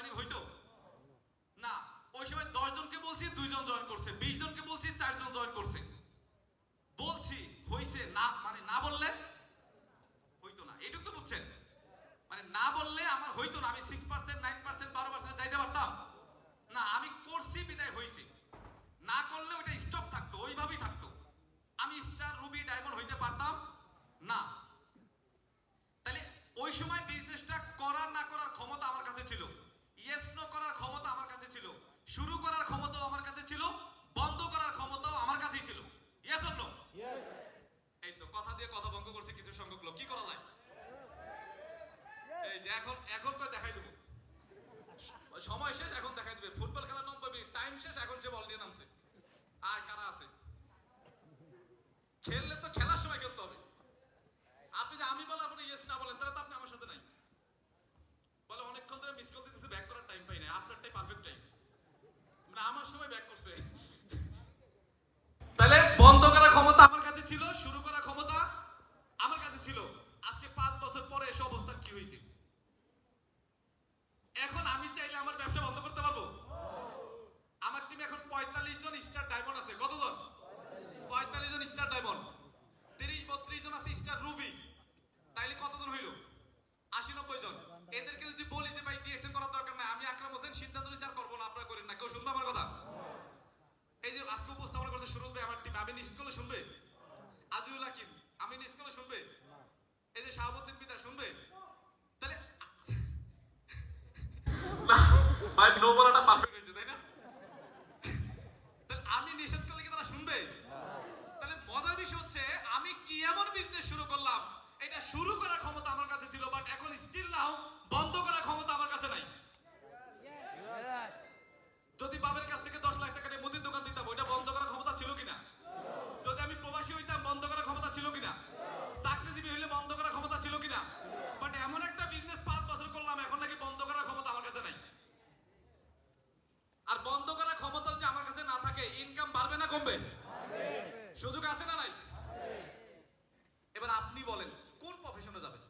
Joining হইতো? না, ওই সময় দশ জনকে বলছি দুইজন জয়েন করছে, বিশ জনকে বলছি চারজন জয়েন করছে। বলছি, হইছে না মানে না বললে হইতো না। এইটুকু তো বুঝছেন? মানে না বললে আমার হইতো না, আমি সিক্স পার্সেন্ট নাইন পার্সেন্ট বারো পার্সেন্ট চাইতে পারতাম। না, আমি করছি, বিদায় হয়েছি না করলে ওইটা স্টপ থাকতো, ওইভাবেই থাকতো। আমি স্টার রুবি ডায়মন্ড হইতে পারতাম, না। তাহলে ওই সময় বিজনেসটা করার, না করার ক্ষমতা আমার কাছে ছিল। ইয়েস নো করার ক্ষমতা আমার কাছে ছিল। শুরু করার ক্ষমতাও আমার কাছে ছিল বন্ধ করার ক্ষমতাও আমার কাছেই ছিল। ইয়েস অর নো এই তো কথা দিয়ে কথা ভঙ্গ করছে কিছু সংখ্যক লোক কি করা যায়? এই যে এখন এখন তো দেখাই দেবো। সময় শেষ এখন দেখাই দিবে। ফুটবল খেলার নম্বর টাইম শেষ এখন সে বল দিয়ে নামছে। আর কারা আছে? খেললে তো খেলার সময় খেলতে হবে। আপনি যদি আমি বলার পরে ইয়েস না বলেন তাহলে তো আপনি আমার সাথে নাই। ধরে মিস কল দিতেছে ব্যাক করার টাইম পাই না আপনারটাই পারফেক্ট টাইম মানে আমার সময় ব্যাক করছে। তাহলে বন্ধ করার ক্ষমতা আমার কাছে ছিল, শুরু করার ক্ষমতা আমার কাছে ছিল। আজকে পাঁচ বছর পরে এসে অবস্থান কি হয়েছে? এখন আমি চাইলে আমার ব্যবসা বন্ধ করতে পারব? আমার টিমে এখন পঁয়তাল্লিশ জন স্টার ডায়মন্ড আছে। কতজন? পঁয়তাল্লিশ জন স্টার ডায়মন্ড তিরিশ, বত্রিশ জন আছে স্টার রুবি তাইলে কতজন হইল আশি নব্বই জন এদেরকে যদি বলি যে ভাই ডিএক্সএন করার দরকার নাই আমি আকরাম হোসেন সিদ্ধান্ত বিচার করব না আপনারা করেন না কেউ শুনবে আমার কথা এই যে আজকে উপস্থাপনা করতে শুরু হবে আমার টিম আমি নিশ্চিত করলে শুনবে আজিউল হাকিম আমি নিশ্চিত করলে শুনবে এই যে শাহাবুদ্দিন পিতা শুনবে? তাহলে আমি নিষেধ করলে কি তারা শুনবে? তাহলে মজার বিষয় হচ্ছে, আমি কি এমন বিজনেস শুরু করলাম? এটা শুরু করার ক্ষমতা আমার কাছে ছিল বাট এখন স্টিল নাও বন্ধ করার ক্ষমতা আমার কাছে নাই। যদি বাবার কাছ থেকে দশ লাখ টাকা নিয়ে মুদির দোকান দিতাম ওইটা বন্ধ করার ক্ষমতা ছিল কিনা যদি আমি প্রবাসী হইতাম বন্ধ করার ক্ষমতা ছিল কিনা চাকরিজীবী হইলে বন্ধ করার ক্ষমতা ছিল কিনা বাট এমন একটা বিজনেস পাঁচ বছর করলাম, এখন নাকি বন্ধ করার ক্ষমতা আমার কাছে নাই। আর বন্ধ করার ক্ষমতা যদি আমার কাছে না থাকে ইনকাম বাড়বে না কমবে? সুযোগ আছে না নাই? এবার আপনি বলেন, কোন প্রফেশনে যাবেন?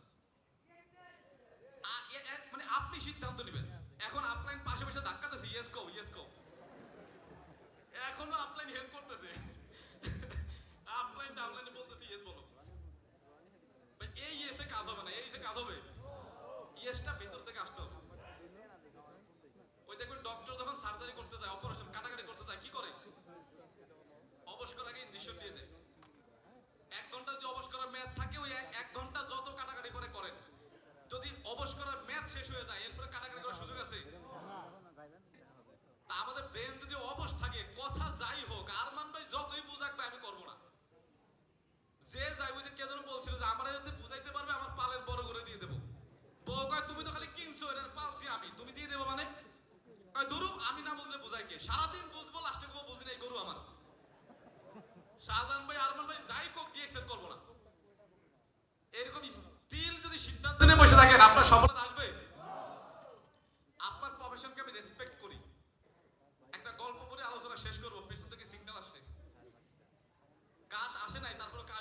মানে আপনি সিদ্ধান্ত নেবেন। এখন আপলাইন পাশে পাশে ধাক্কাতেছে ইয়েস কো ইয়েস কো এখনও আপলাইন হেল্প করতেছে আপলাইন ডাউনলাইনে বলতেছে ইয়েস বলো ভাই, এই ইয়েসে কাজ হবে না, এই ইয়েসে কাজ হবে। ইয়েসটা ভেতর থেকে আসতে হবে। ওই দেখবেন ডক্টর যখন সার্জারি করতে যায় অপারেশন কাটাকাটি করতে যায়, কি করে? অবশ করার আগে ইঞ্জেকশন দিয়ে দেয়। এক ঘণ্টা যদি অবশ করার মেয়াদ থাকে, ওই এক- ঘণ্টা যত কাটাকাটি করে করেন। যদি অবশ করার মেয়াদ শেষ হয়ে যায়, এরপরে কাটাকাটি করার সুযোগ আছে। তা আমাদের ব্রেন যদি অবশ থাকে, কথা যাই হোক, আরমান ভাই যতই বুঝাক ভাই, আমি করব না। যে যাই ওই যে কে যেন তো এটার পালছি আমি, তুমি দিয়ে দেবো মানে? ধরু আমি না বুঝলে বুঝাই কে? সারাদিন বুঝব লাস্টে কবো, বুঝি নাই গরু আমার। শাহজাহান ভাই, আরমান ভাই, যাই কোক ডিএক্সেল করব না? এরকম স্টিল যদি সিদ্ধান্ত নিয়ে বসে থাকেন, আপনার সফলতা